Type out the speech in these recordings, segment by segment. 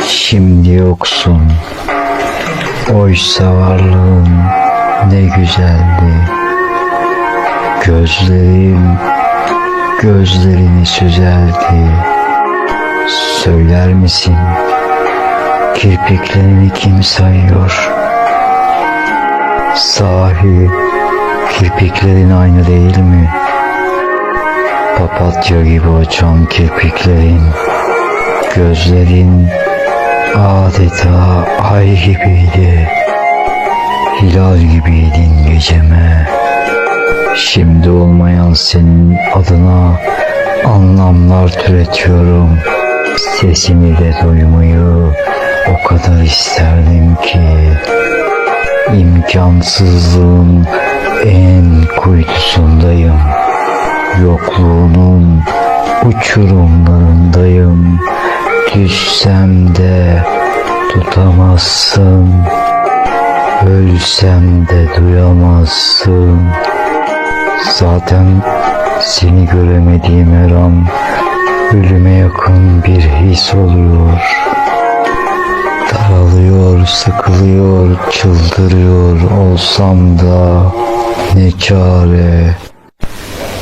Şimdi yoksun. Oysa varlığın ne güzeldi. Gözlerim gözlerini süzerdi. Söyler misin? Kirpiklerini kim sayıyor? Sahi kirpiklerin aynı değil mi? Papatya gibi açan kirpiklerin, gözlerin adeta ay gibiydi. Hilal gibiydin geceme. Şimdi olmayan senin adına anlamlar türetiyorum. Sesimi de duymayı o kadar isterdim ki imkansızlığın en kuytusundayım. Yokluğunun uçurumlarındayım. Düşsem de tutamazsın. Ölsem de duyamazsın. Zaten seni göremediğim her an ölüme yakın bir his oluyor. Daralıyor, sıkılıyor, çıldırıyor olsam da ne çare.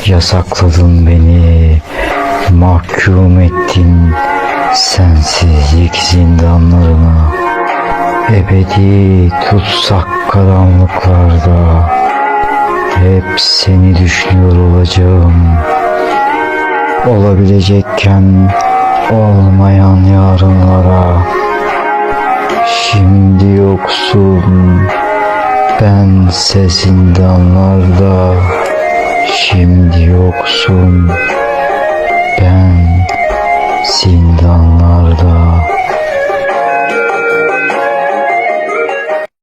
Yasakladın beni, mahkum ettin sensizlik zindanlarına. Ebedi tutsak karanlıklarda hep seni düşünüyor olacağım. Olabilecekken olmayan yarınlara Şimdi yoksun ben zindanlarda Şimdi yoksun